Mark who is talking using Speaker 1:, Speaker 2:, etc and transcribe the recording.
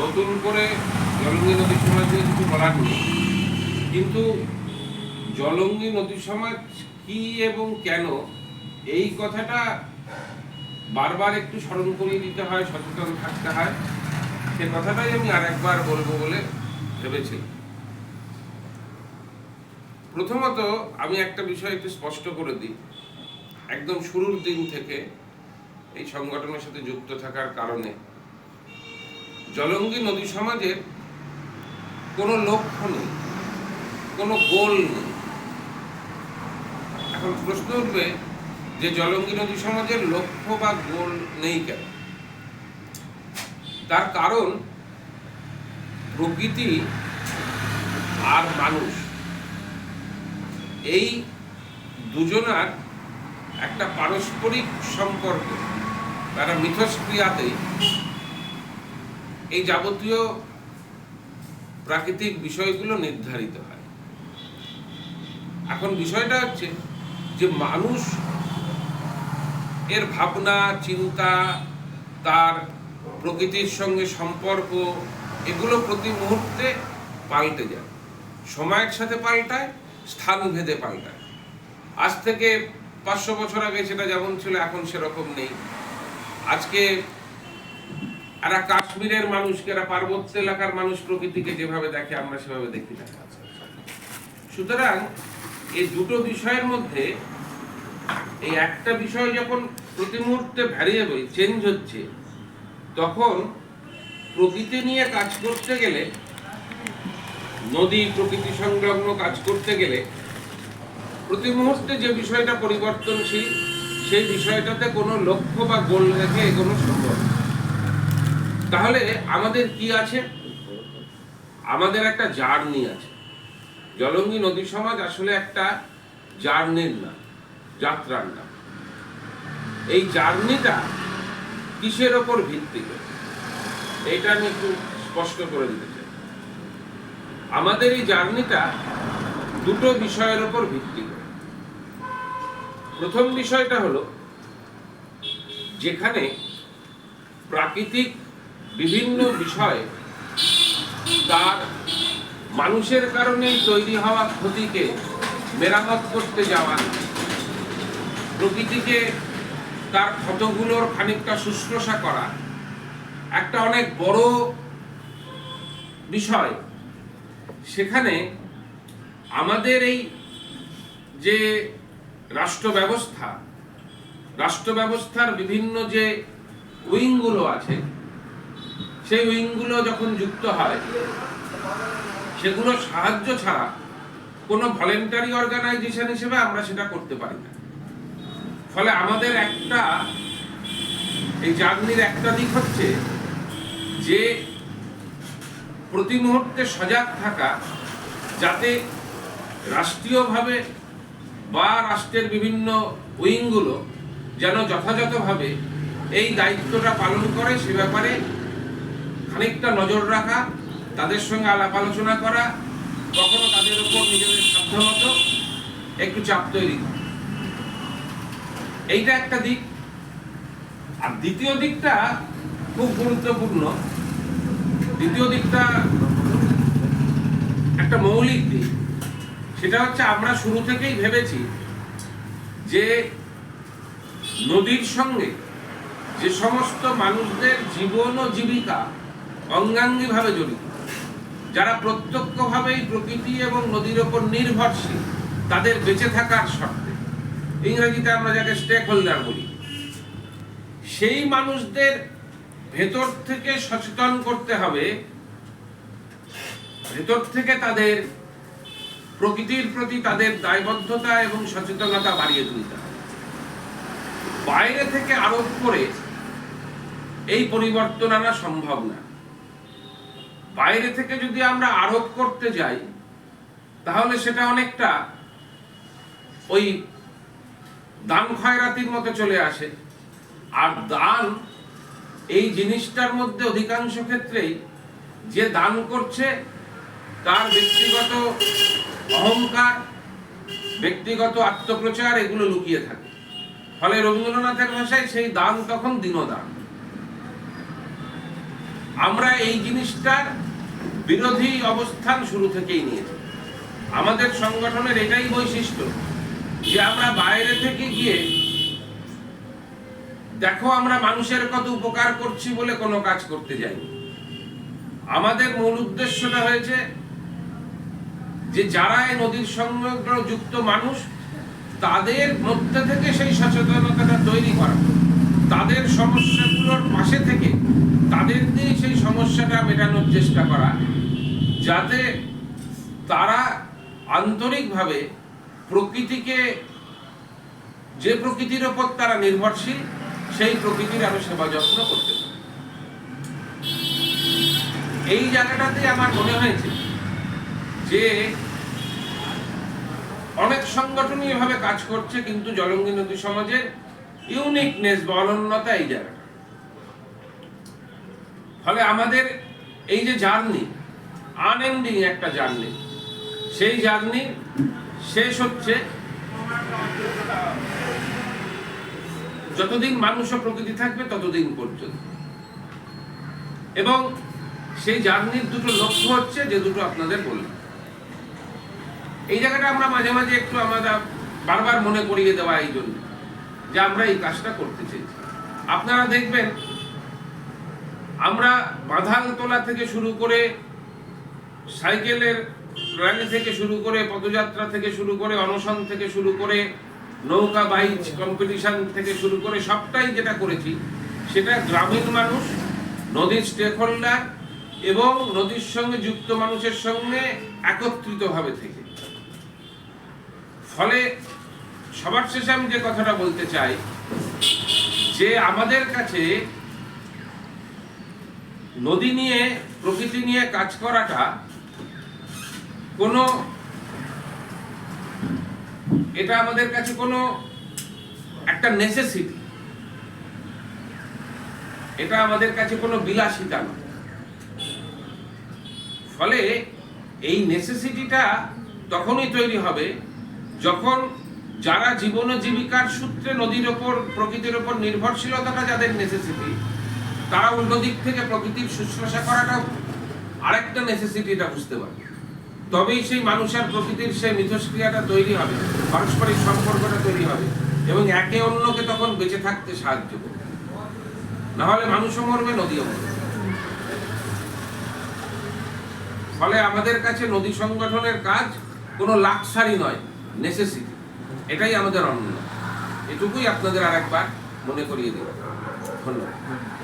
Speaker 1: নতুন করে জলঙ্গি নদী সমাজ নিয়ে কিছু বলার নেই কিন্তু জলঙ্গি নদী সমাজ কি এবং কেন, এই কথাটা বারবার একটু স্মরণ করিয়ে দিতে হয়, সচেতন থাকতে হয়। সে কথাটাই আমি আরেকবার বলব বলে ভেবেছিলাম। প্রথমত আমি একটা বিষয় একটু স্পষ্ট করে দিই। একদম শুরুর দিন থেকে এই সংগঠনের সাথে যুক্ত থাকার কারণে জলঙ্গি নদী সমাজের কোনো লক্ষ্য নেই, কোনো গোল নেই। এখন প্রশ্ন উঠবে যে জলঙ্গি নদী সমাজের লক্ষ্য বা গোল নেই কেন? তার কারণ প্রকৃতি আর মানুষ, এই দুজনার একটা পারস্পরিক সম্পর্ক, তারা মিথস্ক্রিয়াতেই এই যাবতীয় প্রাকৃতিক বিষয়গুলো নির্ধারিত হয়। এখন বিষয়টা হচ্ছে যে মানুষ এর ভাবনা, চিন্তা, তার প্রকৃতির সঙ্গে সম্পর্ক, এগুলো প্রতি মুহূর্তে পাল্টে যায়। সময়ের সাথে পাল্টায় স্থান ভেদে পাল্টায়। আজ থেকে পাঁচশো বছর আগে সেটা যেমন ছিল, এখন সেরকম নেই। আজকে এরা কাশ্মীরের মানুষকে এরা পার্বত্য এলাকার মানুষ প্রকৃতিকে যেভাবে দেখে, আমরা সেভাবে দেখি না সুতরাং এই দুটো বিষয়ের মধ্যে, এই একটা বিষয় যখন প্রতি মুহূর্তে ভ্যারিয়েবল চেঞ্জ হচ্ছে, তখন প্রকৃতি নিয়ে কাজ করতে গেলে, নদী, প্রকৃতি সংলগ্ন কাজ করতে গেলে, প্রতি মুহূর্তে যে বিষয়টা পরিবর্তনশীল, সেই বিষয়টাতে কোনো লক্ষ্য বা গোল রেখে এগোনো সম্ভব। তাহলে আমাদের কি আছে? আমাদের একটা জার্নি আছে। জলঙ্গি নদী সমাজ আসলে একটা জার্নির নাম, যাত্রার নাম। এই জার্নিটা কিসের ওপর ভিত্তি করে? এইটা আমি একটু স্পষ্ট করে দিতে চাই। আমাদের এই জার্নিটা দুটো বিষয়ের ওপর ভিত্তি করে। প্রথম বিষয়টা হলো, যেখানে প্রাকৃতিক বিভিন্ন বিষয় তার মানুষের কারণেই তৈরি হওয়া ক্ষতিকে মেরামত করতে যাওয়া, প্রকৃতিকে তার ক্ষতগুলোর খানিকটা শুশ্রূষা করা, একটা অনেক বড় বিষয়। সেখানে আমাদের এই যে রাষ্ট্র ব্যবস্থা রাষ্ট্র ব্যবস্থার বিভিন্ন যে উইংগুলো আছে সেই উইংগুলো যখন যুক্ত হয়, সেগুলো সাহায্য ছাড়া কোনো ভলেন্টারি অর্গানাইজেশন হিসেবে আমরা সেটা করতে পারি না। ফলে আমাদের একটা, এই জার্নির একটা দিক হচ্ছে যে প্রতি মুহূর্তে সজাগ থাকা, যাতে রাষ্ট্রীয়ভাবে বা রাষ্ট্রের বিভিন্ন উইংগুলো যেন যথাযথভাবে এই দায়িত্বটা পালন করে সে ব্যাপারে খানিকটা নজর রাখা, তাদের সঙ্গে আলাপ আলোচনা করা, কখনো তাদের উপর নিজেদের সাধ্যমতো একটু চাপ তৈরি করা। এইটা একটা দিক। আর দ্বিতীয় দিকটা খুব গুরুত্বপূর্ণ। দ্বিতীয় দিকটা একটা মৌলিক দিক। সেটা হচ্ছে আমরা শুরু থেকেই ভেবেছি যে নদীর সঙ্গে যে সমস্ত মানুষদের জীবন ও জীবিকা অঙ্গাঙ্গিভাবে জড়িত। যারা প্রত্যক্ষভাবেই প্রকৃতি এবং নদীর ওপর নির্ভরশীল, তাদের বেঁচে থাকার শর্তে। ইংরেজিতে আমরা যাকে স্টেক হোল্ডার বলি, সেই মানুষদের ভেতর থেকে সচেতন করতে হবে, ভেতর থেকে তাদের প্রকৃতির প্রতি তাদের দায়বদ্ধতা এবং সচেতনতা বাড়িয়ে তুলতে হবে। বাইরে থেকে আরোপ করে এই পরিবর্তন আনা সম্ভব না। বাইরে থেকে যদি আমরা আরোপ করতে যাই, তাহলে সেটা অনেকটা ওই দান খয়রাতির মতো চলে আসে। আর দান, এই জিনিসটার মধ্যে অধিকাংশ ক্ষেত্রেই যে দান করছে, তার ব্যক্তিগত অহংকার, ব্যক্তিগত আত্মপ্রচার, এগুলো লুকিয়ে থাকে। ফলে রবীন্দ্রনাথের ভাষায় সেই দান তখন দিনদান। আমরা এই জিনিসটার বিরোধী অবস্থান শুরু থেকেই নিয়েছি। আমাদের সংগঠনের এটাই বৈশিষ্ট্য যে আমরা বাইরে থেকে গিয়ে দেখো আমরা মানুষের কত উপকার করছি বলে কোনো কাজ করতে যাইনি। আমাদের মূল উদ্দেশ্যটা হয়েছে যে যারা এই নদীর সঙ্গে যুক্ত মানুষ, তাদের মধ্যে থেকে সেই সচেতনতাটা তৈরি করা। তাদের সমস্যাগুলোর পাশে থেকে তাদের দিয়ে সেই সমস্যাটা মেটানোর চেষ্টা করা। যাতে তারা আন্তরিকভাবে প্রকৃতিকে, যে প্রকৃতির ওপর তারা নির্ভরশীল, সেই প্রকৃতির আরও সেবা যত্ন করতে পারে। এই জায়গাটাতে আমার মনে হয়েছে যে অনেক সংগঠনই এভাবে কাজ করছে, কিন্তু জলঙ্গি নদী সমাজের ইউনিকনেস বা অনন্যতা এই জায়গাটা। ফলে আমাদের এই যে জার্নি আনএন্ডিং একটা জার্নি। সেই জার্নি শেষ হচ্ছে যতদিন মানুষ প্রকৃতি থাকবে, ততদিন পর্যন্ত। এবং সেই জার্নির দুটো লক্ষ্য হচ্ছে যে দুটো আপনাদের বললাম। এই জায়গাটা আমরা মাঝে মাঝে একটু আমরা বারবার মনে করিয়ে দেওয়া এই জন্য যে আমরা এই কাজটা করতে চেয়েছি। আপনারা দেখবেন, আমরা বাঁধাল তোলা থেকে শুরু করে সাইকেলের র্যালি থেকে শুরু করে পদযাত্রা থেকে শুরু করে অনশন থেকে শুরু করে নৌকা, বাইচ কম্পিটিশন থেকে শুরু করে সবটাই যেটা করেছি, সেটা গ্রামীণ মানুষ, নদীর স্টেক হোল্ডার এবং নদীর সঙ্গে যুক্ত মানুষের সঙ্গে একত্রিতভাবে থেকে। ফলে সবার শেষে আমি যে কথাটা বলতে চাই, যে আমাদের কাছে নদী নিয়ে, প্রকৃতি নিয়ে কাজ করাটা কোনো এটা আমাদের কাছে কোনো একটা নেসেসিটি এটা আমাদের কাছে কোনো বিলাসিতা নয় ফলে এই নেসেসিটিটা তখনই তৈরি হবে যখন যারা জীবন জীবিকার সূত্রে নদীর ওপর, প্রকৃতির ওপর নির্ভরশীলতাটা যাদের নেসেসিটি তারা উল্টো দিক থেকে প্রকৃতির শুশ্রূষা করাটা আরেকটা নেসেসিটিটা বুঝতে পারবে। তবেই সেই মানুষ আর প্রকৃতির সেই মিথস্ক্রিয়াটা তৈরি হবে, পারস্পরিক সম্পর্কটা তৈরি হবে এবং একে অন্যকে তখন বেঁচে থাকতে সাহায্য করবে। নাহলে মানুষও মরবে, নদীও মরবে। ফলে আমাদের কাছে নদী সংগঠনের কাজ কোনো লাক্সারি নয় নেসেসিটি এটাই আমাদের অন্য। এটুকুই আপনাদের আরেকবার মনে করিয়ে দেব। ধন্যবাদ।